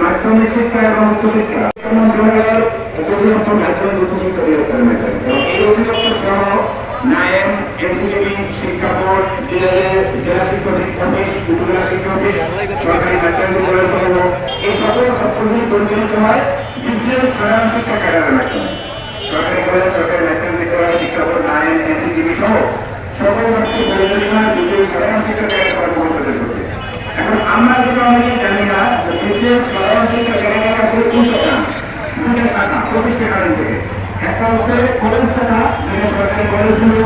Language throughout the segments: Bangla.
মাধ্যমিক শিক্ষা শিক্ষা মন্ত্রণালয়ের অধিদপ্তর মাধ্যমিক নায়েম এনসিটিভি শিক্ষা বোর্ড শিক্ষা অফিস সরকারি মাধ্যমিক বিদ্যালয় সহ এই সকল দপ্তরগুলি পরিচালিত হয় বিসিএস সাধারণ শিক্ষা ক্যাডারের মাধ্যমে সরকারি কলেজ সরকারি মাধ্যমিক বিদ্যালয় শিক্ষা বোর্ড নায়েম এনসিটিভি সহ সকল দপ্তর হয় বিসিএস সাধারণ এখন আমরা যেটা অনেকে জানি যে বিশেষ সাধারণ ক্যাডারের আসলে কোন শাখা শাখা শাখা একটা হচ্ছে কলেজ শাখা, যেটা সরকারি কলেজগুলো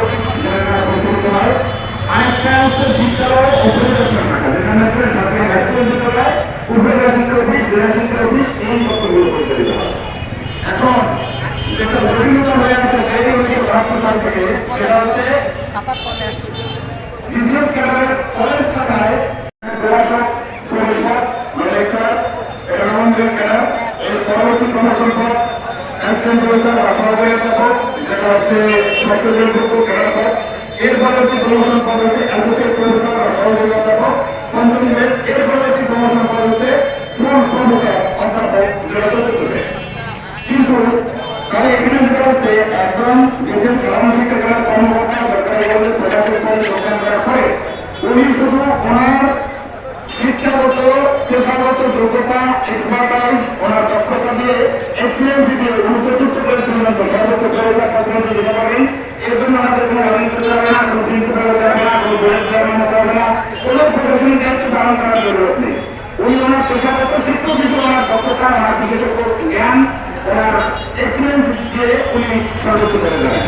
হয়। আরেকটা হচ্ছে বিদ্যালয় উপরিদর্শন শাখা যেখানে হচ্ছে সরকারি মাধ্যমিক বিদ্যালয় উপজেলা শিক্ষা অফিস, জেলা শিক্ষা অফিস, এই দপ্তরগুলো হয়। এখন যেটা জটিলতা হয়ে আছে, সেই উনিশশো বাহাত্তর সেটা নামঞ্জুর ক্যাডার এর পরবর্তী পদ অ্যাসিস্ট্যান্ট প্রফেসর বা সহকারী অধ্যাপক যেটা হচ্ছে সত্যজীবন গুপ্ত ক্যাডার পদ এর পরবর্তী পদ হচ্ছে অ্যাসোসিয়েট প্রফেসর বা সহযোগিতা পঞ্চম গ্রেড এর পরবর্তী প্রমোশন পদ হচ্ছে ফুল প্রফেসর অধ্যাপক যেটা চতুর্থ গ্রেড কিন্তু তাহলে এখানে যেটা হচ্ছে একজন বিশেষ সাধারণ শিক্ষা ক্যাডার কর্মকর্তা দরকারি হলে প্রকাশের পরে যোগদান করার পরে উনি শুধু ওনার শিক্ষাগত পেশাগত যোগ্যতা এক্সপার্টাইজ ওনার দক্ষতা দিয়ে এক্সিলেন্স দিয়ে উনি চতুর্থ করে তুলবেন সর্বোচ্চ প্রফেসর পদ্ধতি যেতে পারেন এর জন্য আমাদের কোনো অ্যারেঞ্জ করতে হবে না কোনো প্রিন্সিপাল হতে হবে না কোনো বোর্ড চেয়ারম্যান হতে হবে না কোনো প্রশাসনিক দায়িত্ব পালন করার জরুরত নেই উনি ওনার পেশাগত শিক্ষক হিসেবে ওনার দক্ষতা ওনার বিশেষজ্ঞ জ্ঞান ওনার এক্সিলেন্স দিয়ে উনি সর্বোচ্চ করে দেবেন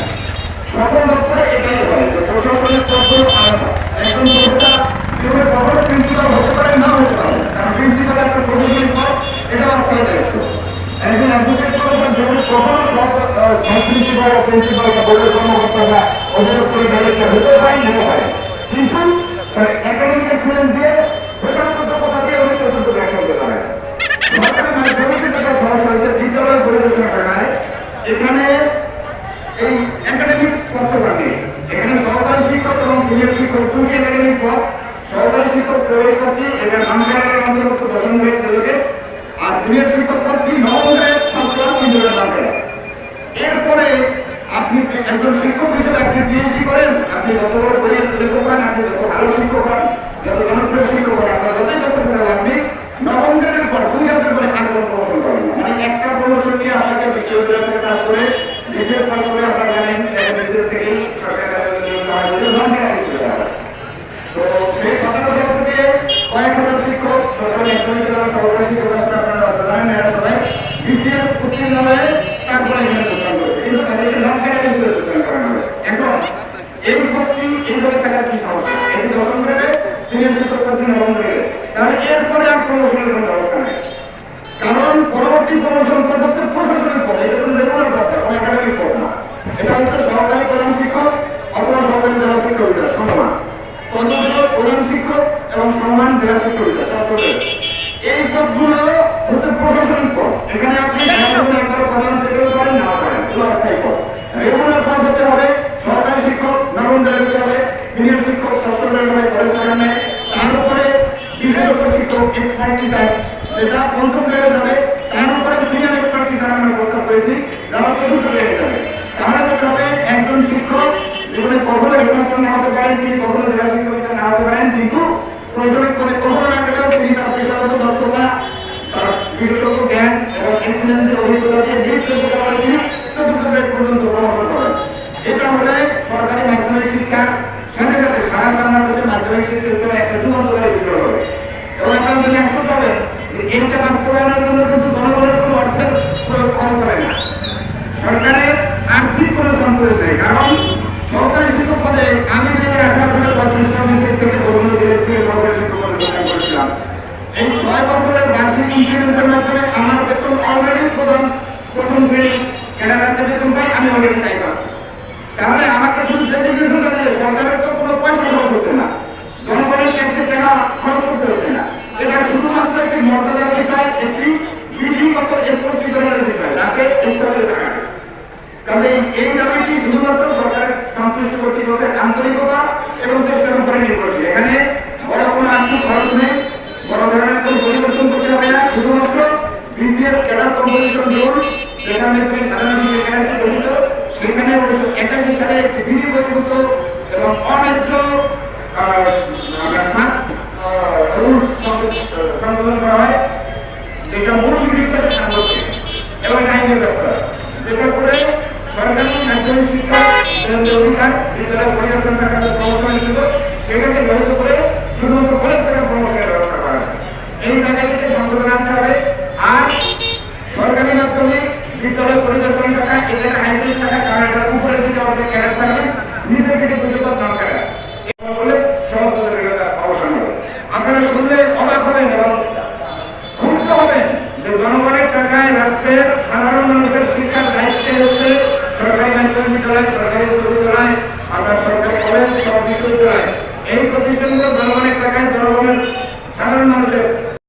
সকল দপ্তরে এটাই হয় যে প্রশাসনের পদ্ধতি আলাদা একজন প্রফেসর জীবনে কখনো প্রিন্সিপাল হতে পারে না হতে পারে কারণ প্রিন্সিপাল একটা প্রশাসনিক পদ এটা অস্থায়ী দায়িত্ব একজন অ্যাডভোকেট সব প্রিন্সিপাল হয় শাখায় এখানে এই সহকারী শিক্ষক এবং সিনিয়র শিক্ষক দুটি একাডেমিক পদ সহকারী শিক্ষক প্রবেশ করছি এটা নাম ক্যাডারের অন্তর্ভুক্ত দশম আর সিনিয়র শিক্ষক পদটি নবম গ্রেড ফার্স্ট ক্লাস তিন গ্রেড নাম ক্যাডার এরপরে আপনি একজন শিক্ষক হিসেবে আপনি পিএইচডি করেন, আপনি যত বড় লেখক হন, আপনি যত ভালো শিক্ষক হন, যত জনপ্রিয় শিক্ষক হন আপনার যতই তথ্য থাকবে আপনি নবম গ্রেডের পর দুই হাজার পরে আর কোনো প্রমোশন করেন না মানে একটা প্রমোশন নিয়ে আপনাকে বিশ্ববিদ্যালয় থেকে পাস করে বিসিএস পাস করে আপনারা জানেন বিসিএস থেকেই সরকারি কাজে নিয়োগ দেওয়া হয় যদি নন ক্যাডার হিসেবে দেওয়া হয় তো সেই সতেরো সাল থেকে কয়েক হাজার শিক্ষক সরকারি মাধ্যমিক যারা সহকারী শিক্ষক আছে আপনারা জানেন এরা সবাই বিসিএস উত্তীর্ণ হয়ে তারপরে এখানে যোগদান করেছে কিন্তু তাদেরকে নন ক্যাডার হিসেবে যোগদান করানো হয়েছে এখন এই ভর্তি এইভাবে থাকার কি সমস্যা এটি দশম গ্রেডে সিনিয়র শিক্ষক পদ্ধতি নবম গ্রেডে তাহলে এরপরে আর প্রমোশনের কোনো ব্যবস্থা নেই কারণ পরবর্তী প্রমোশন পদ হচ্ছে প্রশাসনিক পদ এটা কোনো রেগুলার পদ না কোনো একাডেমিক পদ না এটা হচ্ছে সহকারী প্রধান শিক্ষক অথবা সহকারী জেলা শিক্ষা অফিসার সম্মান তদন্ত প্রধান শিক্ষক এবং সম্মান জেলা শিক্ষা অফিসার ষষ্ঠ grade। এই পদগুলো হচ্ছে প্রশাসনিক পদ এখানে আপনি সাধারণ একবার প্রধান পেতেও পারেন না পারেন অস্থায়ী পদ রেগুলার পদ হতে হবে সহকারী শিক্ষক নবম হতে হবে সিনিয়র শিক্ষক ষষ্ঠ গ্রেড হবে কলেজ সেখানে তার উপরে বিশেষজ্ঞ শিক্ষক এক্সপার্ট টিচার যেটা পঞ্চম গ্রেডে যাবে তার উপরে সিনিয়র এক্সপার্ট টিচার আমরা প্রস্তাব করেছি যারা চতুর্থ গ্রেডে যাবে। তাহলে যেটা হবে একজন শিক্ষক জীবনে কখনো হেডমাস্টার না হতে পারেন তিনি কখনো জেলা শিক্ষক না হতে পারেন কিন্তু প্রশাসনিক করেছিলাম, এই ছয় বছরের বার্ষিক ইনক্রিমেন্টের মাধ্যমে আমার বেতন অলরেডি প্রথম প্রথম বেতন পাই আমি অলরেডি পাচ্ছি। তাহলে আমাকে শুধু ডেজিগনেশনটা দিলে সরকারের তো কোনো পয়সা খরচ হচ্ছে না জনগণের ট্যাক্সের টাকা খরচ করতে হচ্ছে না এটা শুধুমাত্র একটি মর্যাদার বিষয় একটি বিধিগত স্পষ্টীকরণের বিষয় যাকে স্তরের টাকা এই দাবিটি শুধুমাত্র সরকারের সংশ্লিষ্ট কর্তৃপক্ষের আন্তরিকতা এবং চেষ্টার উপরে নির্ভরশীল। এখানে বড় কোনো আর্থিক খরচ নেই, বড় ধরনের কোনো পরিবর্তন করতে হবে না। শুধুমাত্র বিসিএস ক্যাডার কম্পোজিশন যেখানে সাধারণ ক্যাডারটি গঠিত সেখানে উনিশশো একাশি সালে একটি বিধি বহির্ভূত এবং অন্যায্য সংশোধন করা হয়, যেটা মূল বিধির সাথে সাংঘর্ষিক এবং আইনের ব্যাপার। যেটা করে সরকারি মাধ্যমিক শিক্ষা অধিকার, বিদ্যালয় পরিদর্শন শাখার সুযোগ সেটাকে জড়িত করে শুধুমাত্র কলেজ শাখার এই জায়গাটিতে সংশোধন আনতে হবে। আর সরকারি মাধ্যমিক বিদ্যালয় পরিদর্শন শাখা, এটা একটা শাখা, কারণ উপরের দিকে হচ্ছে ক্যাডার সার্ভিস, নিচের দুটো নন ক্যাডার সমস্ত আপনারা শুনলে